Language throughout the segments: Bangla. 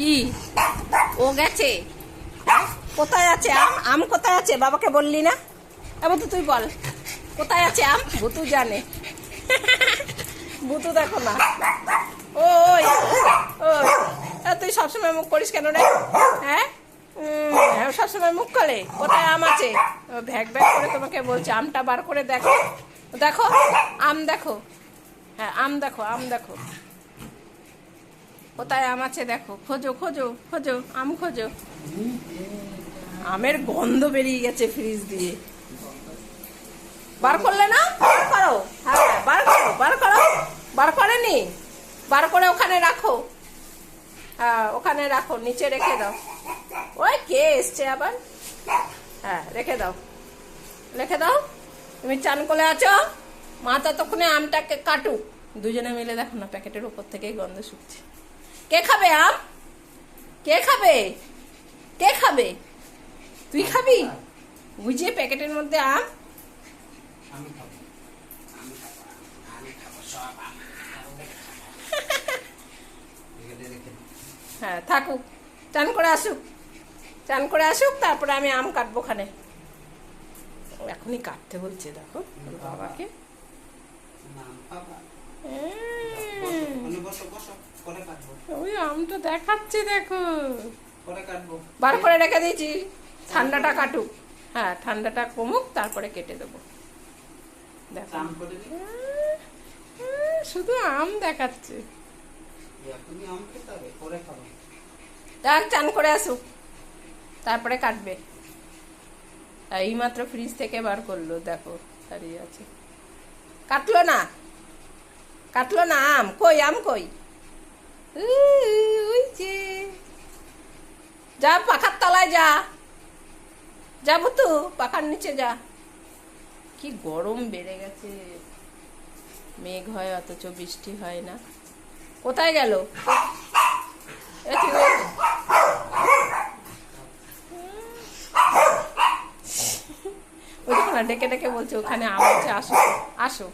কি? ও গেছে? কোথায় আছে আম? আম কোথায় আছে? বাবাকে বললি না? এবার তো তুই বল। কোথায় আছে আম? ভুতু জানে। ভুতু দেখো না। ও তুই সবসময় মুখ করিস কেন রে? হ্যাঁ? হ্যাঁ, সবসময় মুখ করে কোথায় আম আছে? ভ্যাক ভ্যাক করে তোমাকে বলছে আমটা বার করে দেখো। দেখো আম দেখো। হ্যাঁ আম দেখো আম দেখো। কোথায় আম আছে, দেখো। খোঁজো খোঁজো খোঁজো, আম খোঁজো। আমের গন্ধ বেরিয়ে গেছে ফ্রিজ দিয়ে। বার করলে না? বার করো। হ্যাঁ বার করো বার করো। বার করেনি? বার করে ওখানে রাখো। হ্যাঁ ওখানে রাখো, নিচে রেখে দাও। ওই কে এসছে আবার? হ্যাঁ রেখে দাও। রেখে দাও। তুমি চান করে আছো? মা ততক্ষণে আমটাকে কাটুক। দুজনে মিলে দেখো না, প্যাকেটের উপর থেকেই গন্ধ শুকছে। কে খাবে আম? কে খাবে? কে খাবে? তুই খাবি? বুঝিয়ে প্যাকেটের মধ্যে আম। হ্যাঁ থাকুক। চান করে আসুক। চান করে আসুক, তারপরে আমি আম কাটবো খানে এখনই কাটতে বলছে, দেখো বাবাকে। বাবা। উম, ওখানে বসো, বসো। পরে কাটবো, আমটা দেখাচ্ছে দেখো। বার করে রেখে দিয়েছি। ঠান্ডাটা কাটুক। হ্যাঁ ঠান্ডাটা কমুক তারপরে কেটে দেবো। দেখো। উম, শুধু আম দেখাচ্ছে। যাক চান করে আসুক। তারপরে কাটবে। এই মাত্র ফ্রিজ থেকে বার করল দেখো দাঁড়িয়ে আছে। কাটলো না? কাটলো না আম? কই আম কই? যা পাখার তলায় যা। যা বুতু পাখার নিচে যা। কি গরম বেড়ে গেছে। মেঘ হয়, অথচ বৃষ্টি হয় না। কোথায় গেল। ওই ডেকে ডেকে বলছে, ওখানে আম আছে আসো আসো।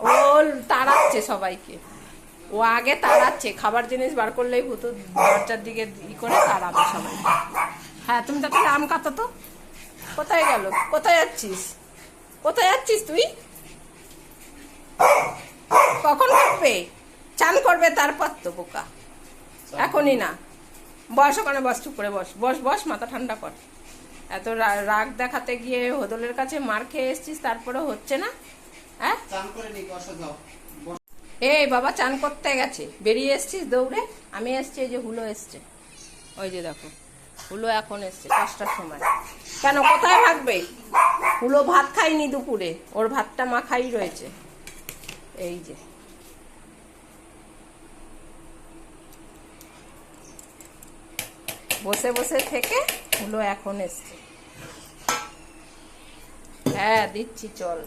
ও তাড়াচ্ছে সবাইকে। ও আগে তাড়াচ্ছে, খাবার জিনিস বার করলেই ভূত দরজার দিকে ই করে তাড়াবে সবাই। হ্যাঁ তুমি তাড়াতাড়ি আম কাটো তো? কোথায় গেল? কোথায় যাচ্ছিস? কোথায় যাচ্ছিস তুই? কখন কাটবে? চান করবে তারপর তো বোকা এখনই না। বস ওখানে, বস, চুপ করে বস। বস বস, মাথা ঠান্ডা কর। এত রাগ দেখাতে গিয়ে হোদলের কাছে মার খেয়ে এসছিস তারপরে হচ্ছে না? হ্যাঁ? এই বাবা চান করতে গেছে। বেরিয়ে এসছিস দৌড়ে? আমি এসছি, এই যে হুলো এসছে। ওই যে দেখো, হুলো এখন এসছে পাঁচটার সময়। কেন, কোথায় থাকবে? হুলো ভাত খাইনি দুপুরে, ওর ভাতটা মা খাই রয়েছে। এই যে। বসে বসে থেকে হুলো এখন এসছে। হ্যাঁ দিচ্ছি, চল।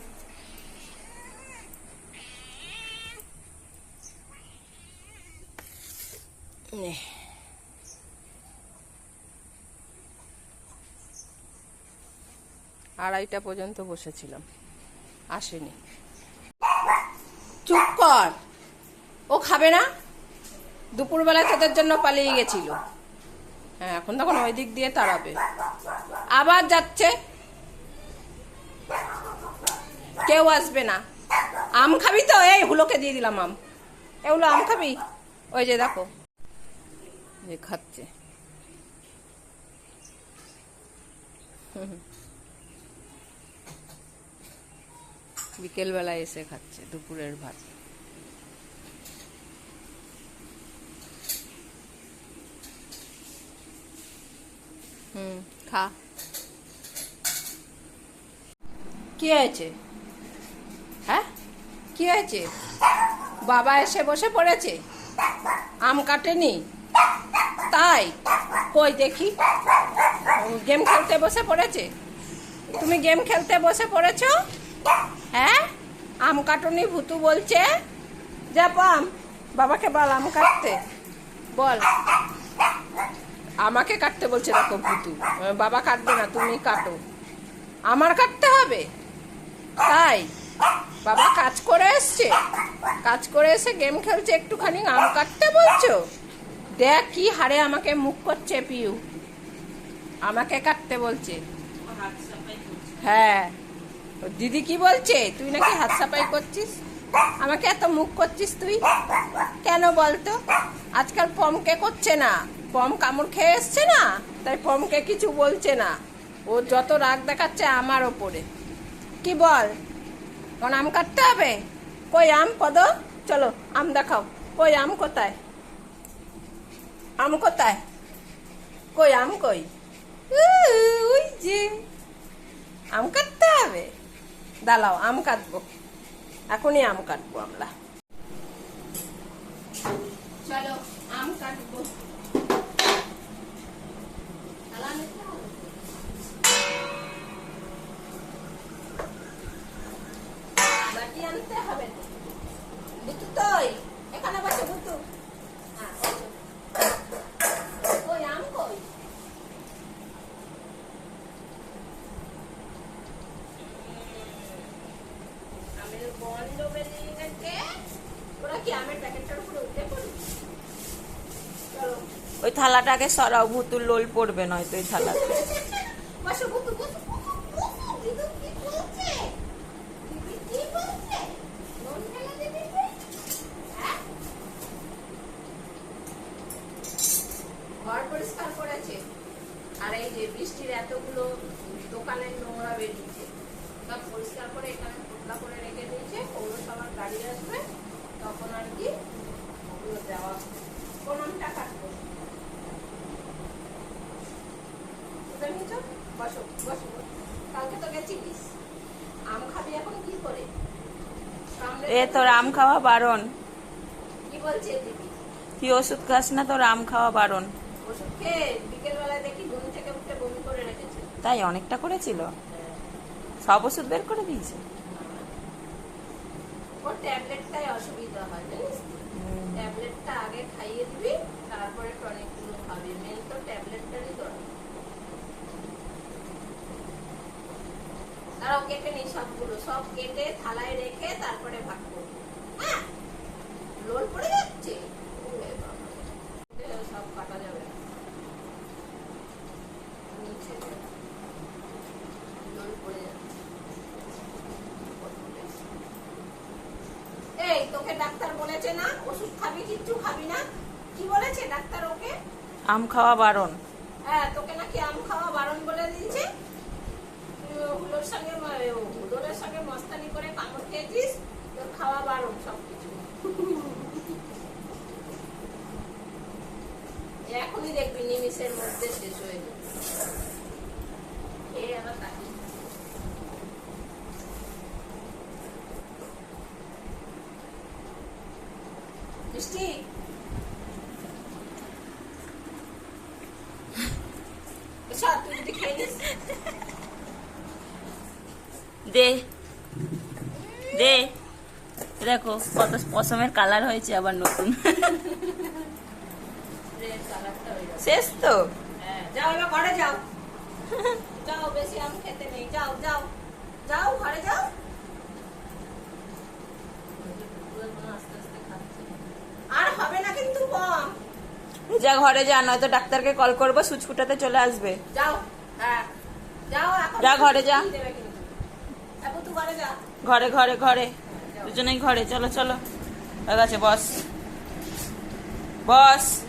আড়াইটা পর্যন্ত বসেছিলাম। আসেনি। চুপ কর। ও খাবে না? দুপুরবেলা তোদের জন্য পালিয়ে গেছিল। হ্যাঁ এখন তখন ওই দিক দিয়ে তাড়াবে। আবার যাচ্ছে। কেউ আসবে না। আম খাবি তো? এই, হুলোকে দিয়ে দিলাম আম। এগুলো আম খাবি? ওই যে, দেখো। যে খাচ্ছে। বিকেলবেলায় এসে খাচ্ছে দুপুরের ভাত হুম খা কি হয়েছে হ্যাঁ কি হয়েছে বাবা এসে বসে পড়েছে আম কাটেনি তাই? কই, দেখি। গেম খেলতে বসে পড়েছে? তুমি গেম খেলতে বসে পড়েছো? হ্যাঁ? আম কাটুনি ভুতু বলছে। যা পাম। বাবাকে বল আম কাটতে। বল। আমাকে কাটতে বলছে দেখো ভুতু। বাবা কাটবে না, তুমি কাটো। আমার কাটতে হবে? তাই? বাবা কাজ করে এসছে। কাজ করে এসে গেম খেলছে, একটুখানি আম কাটতে বলছো? দেখ কি হারে আমাকে মুখ করছে পিউ। আমাকে কাটতে বলছে। হ্যাঁ। দিদি কি বলছে? তুই নাকি হাত সাফাই করছিস? আমাকে এত মুখ করছিস তুই? কেন বলতো? আজকাল পমকে করছে না? পম কামড় খেয়ে এসছে না? তাই পমকে কিছু বলছে না। ও যত রাগ দেখাচ্ছে আমার ওপরে। কি বল? কোন আম কাটতে হবে? কই আম? পদ? চলো, আম দেখাও। কই আম কোথায়? আম কোথায় কই আম কই ওই যে আম কাটতে হবে দাঁড়াও আম কাটবো এখনই আম কাটবো আমরা চলো আম কাটবো থালা নিতে হবে? বাটি আনতে হবে তো। বুতু তোই এখানে বসে বুতু হ্যাঁ, বসো। কই আম কই আমের বন্ধ বেরিয়ে গেছে ওরা কি আমের প্যাকেটটার উপরে উঠে পড়ি চলো ওই থালাটাকে সরাও, ভুতুর লোল পড়বে নয়তো ওই থালাতে। হ্যাঁ? ঘর পরিষ্কার করেছে। আর এই যে বৃষ্টির এতগুলো দোকানের নোংরা বেরিয়েছে সব পরিষ্কার করে এখানে করে রেখে দিয়েছে। পৌরসভার গাড়ি আসবে, তখন আর কি ওগুলো দেওয়া আমটা কাটবো কোথায় নিয়েছো? বসো বসো বসো। কালকে তো গেছিলিস আম খাবি এখন কি করে? এ তোর আম খাওয়া বারণ। কি বলছে তুই ওষুধ খাস না তোর আম খাওয়া বারণ? ওষুধ খেয়ে দেখি ঘুম থেকে উঠে বমি করে রেখেছে। তাই অনেকটা করেছিল? সব ওষুধ বের করে দিয়েছে? ওর ট্যাবলেটটাই অসুবিধা হয় জানিস ট্যাবলেটটা আগে খাইয়ে দিবি তারপরে টনিকগুলো খাবি। মেন তো ট্যাবলেটটারই দরকার। তারাও কেটে নি সবগুলো। সব কেটে থালায় রেখে তারপরে ভাগ করব। হ্যাঁ? লোল পড়ে যাচ্ছে? সব কাটা যাবে। নিচে লোল পড়ে যাচ্ছে। এই তোকে ডাক্তার বলেছে না? ওষুধ খাবি কিচ্ছু খাবি না? কি বলেছে ডাক্তার ওকে? আম খাওয়া বারণ। হ্যাঁ তোকে নাকি আম খাওয়া বারণ বলে দিয়েছে? তুই সঙ্গে ম- সঙ্গে মস্তানি করে কামড় খেয়েছিস? তোর খাওয়া বারণ সবকিছু। এখনই দেখবি নিমিষের মধ্যে শেষ হয়ে যাবে। আবার তাকিয়ে মিষ্টি? তুই যদি খেয়ে নিস। দে। দে। দেখো কত পশমের কালার হয়েছে আবার নতুন। শেষ তো? যাও এবার ঘরে যাও। যাও বেশি আম খেতে নেই। যাও যাও। যাও ঘরে যাও। আস্তে আস্তে খাচ্ছে। আর হবে না কিন্তু কম। যা ঘরে যা নয়তো ডাক্তারকে কল করব সুচ ফুটাতে চলে আসবে। যাও। হ্যাঁ। যাও যা ঘরে যা। ঘরে ঘরে ঘরে। দুজনেই ঘরে। চলো চলো। হয়ে গেছে বস। বস।